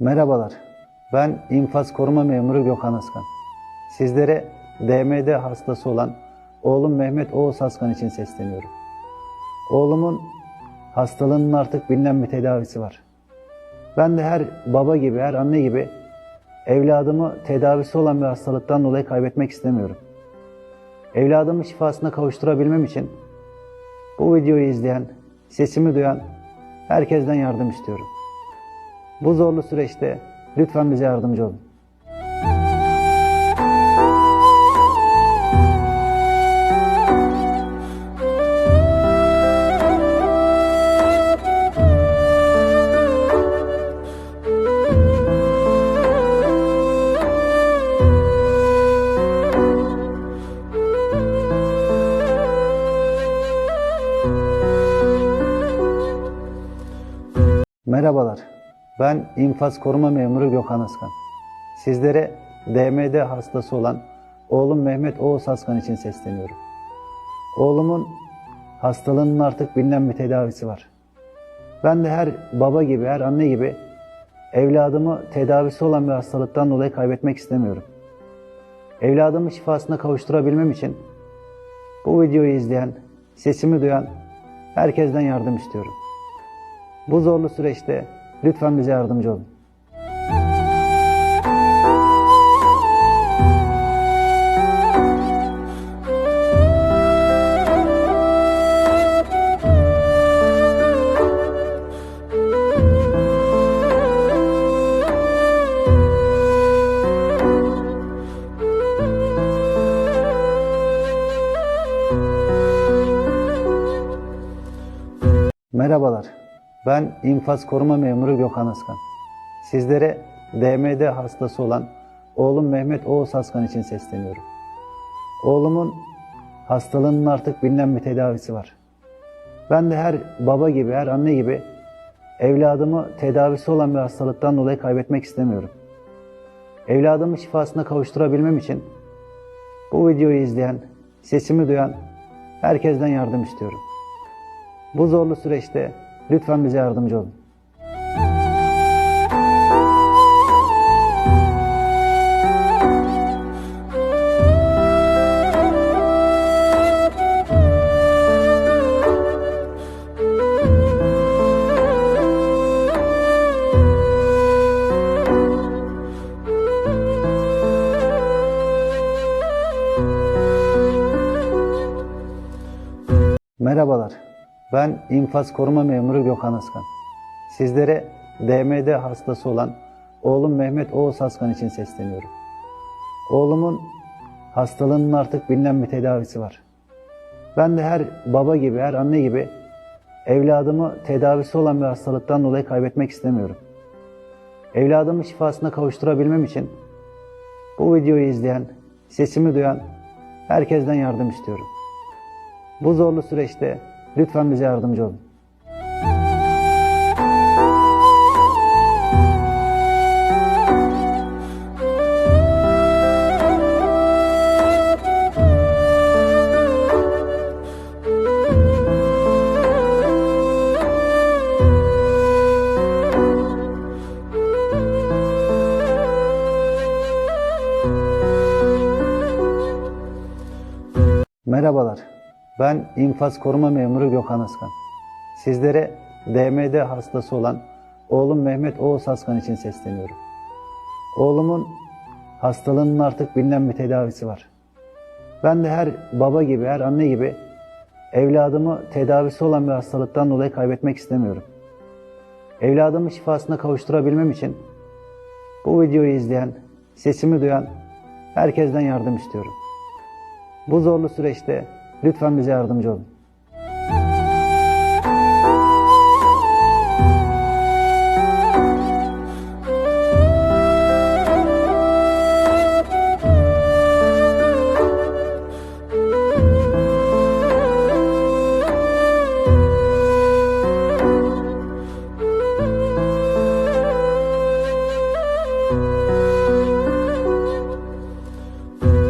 Merhabalar, ben İnfaz Koruma Memuru Gökhan Askan. Sizlere DMD hastası olan oğlum Mehmet Oğuz Askan için sesleniyorum. Oğlumun hastalığının artık bilinen bir tedavisi var. Ben de her baba gibi, her anne gibi evladımı tedavisi olan bir hastalıktan dolayı kaybetmek istemiyorum. Evladımı şifasına kavuşturabilmem için bu videoyu izleyen, sesimi duyan herkesten yardım istiyorum. Bu zorlu süreçte lütfen bize yardımcı olun. Merhabalar, ben İnfaz Koruma Memuru Gökhan Askan. Sizlere DMD hastası olan oğlum Mehmet Oğuz Askan için sesleniyorum. Oğlumun hastalığının artık bilinen bir tedavisi var. Ben de her baba gibi, her anne gibi evladımı tedavisi olan bir hastalıktan dolayı kaybetmek istemiyorum. Evladımı şifasına kavuşturabilmem için bu videoyu izleyen, sesimi duyan herkesten yardım istiyorum. Bu zorlu süreçte lütfen bize yardımcı olun. Merhabalar, ben İnfaz Koruma Memuru Gökhan Askan. Sizlere DMD hastası olan oğlum Mehmet Oğuz Askan için sesleniyorum. Oğlumun hastalığının artık bilinen bir tedavisi var. Ben de her baba gibi, her anne gibi evladımı tedavisi olan bir hastalıktan dolayı kaybetmek istemiyorum. Evladımı şifasına kavuşturabilmem için bu videoyu izleyen, sesimi duyan herkesten yardım istiyorum. Bu zorlu süreçte lütfen bize yardımcı olun. Merhabalar, ben İnfaz Koruma Memuru Gökhan Askan. Sizlere DMD hastası olan oğlum Mehmet Oğuz Askan için sesleniyorum. Oğlumun hastalığının artık bilinen bir tedavisi var. Ben de her baba gibi, her anne gibi evladımı tedavisi olan bir hastalıktan dolayı kaybetmek istemiyorum. Evladımı şifasına kavuşturabilmem için bu videoyu izleyen, sesimi duyan herkesten yardım istiyorum. Bu zorlu süreçte lütfen bize yardımcı olun. Merhabalar, ben İnfaz Koruma Memuru Gökhan Askan. Sizlere DMD hastası olan oğlum Mehmet Oğuz Askan için sesleniyorum. Oğlumun hastalığının artık bilinen bir tedavisi var. Ben de her baba gibi, her anne gibi evladımı tedavisi olan bir hastalıktan dolayı kaybetmek istemiyorum. Evladımı şifasına kavuşturabilmem için bu videoyu izleyen, sesimi duyan herkesten yardım istiyorum. Bu zorlu süreçte lütfen bize yardımcı olun.